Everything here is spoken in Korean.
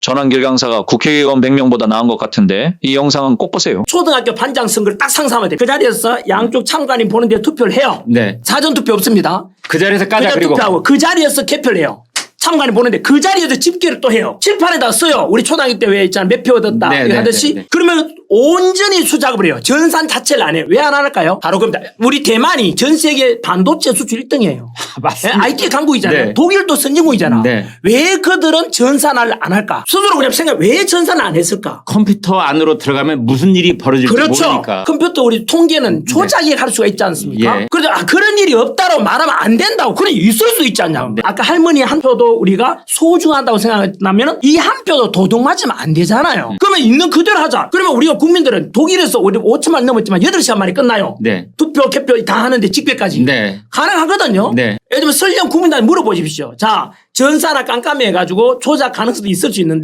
전환길 강사가 국회의원 100명보다 나은 것 같은데 이 영상은 꼭 보세요. 초등학교 반장 선거를 딱 상상하면 돼. 그 자리에서 양쪽 참관인 보는데 투표를 해요. 네. 사전 투표 없습니다. 그 자리에서 까자 그냥 그리고 투표하고 그 자리에서 개표를 해요. 참관인 보는데 그 자리에서 집계를 또 해요. 칠판에다 써요. 우리 초등학교 때 왜 있잖아 몇 표 얻었다 네, 네, 하듯이 네, 네. 그러면 온전히 수작업을 해요. 전산 자체를 안 해요. 왜 안 할까요? 바로 그겁니다. 우리 대만이 전 세계 반도체 수출 1등이에요. 맞습니다. IT 강국이잖아요. 네. 독일도 선진국이잖아. 네. 왜 그들은 전산을 안 할까? 스스로 그냥 생각 왜 전산을 안 했을까? 컴퓨터 안으로 들어가면 무슨 일이 벌어질지 그렇죠. 모르니까. 컴퓨터 우리 통계는 조작이 할 수가 있지 않습니까? 예. 그래서 아, 그런 일이 없다고 말하면 안 된다고. 그런 일이 있을 수 있지 않냐고. 네. 아까 할머니 한 표도 우리가 소중하다고 생각하면 이 한 표도 도둑 맞으면 안 음. 되잖아요. 그러면 있는 그대로 하자. 그러면 우리가 국민들은 독일에서 우리 5천만 넘었지만 8시간 만에 끝나요. 네. 투표, 개표 다 하는데 집계까지. 네. 가능하거든요. 네. 예를 들면 설령 국민들한테 물어보십시오. 자, 전사나 깜깜이 해가지고 조작 가능성도 있을 수 있는데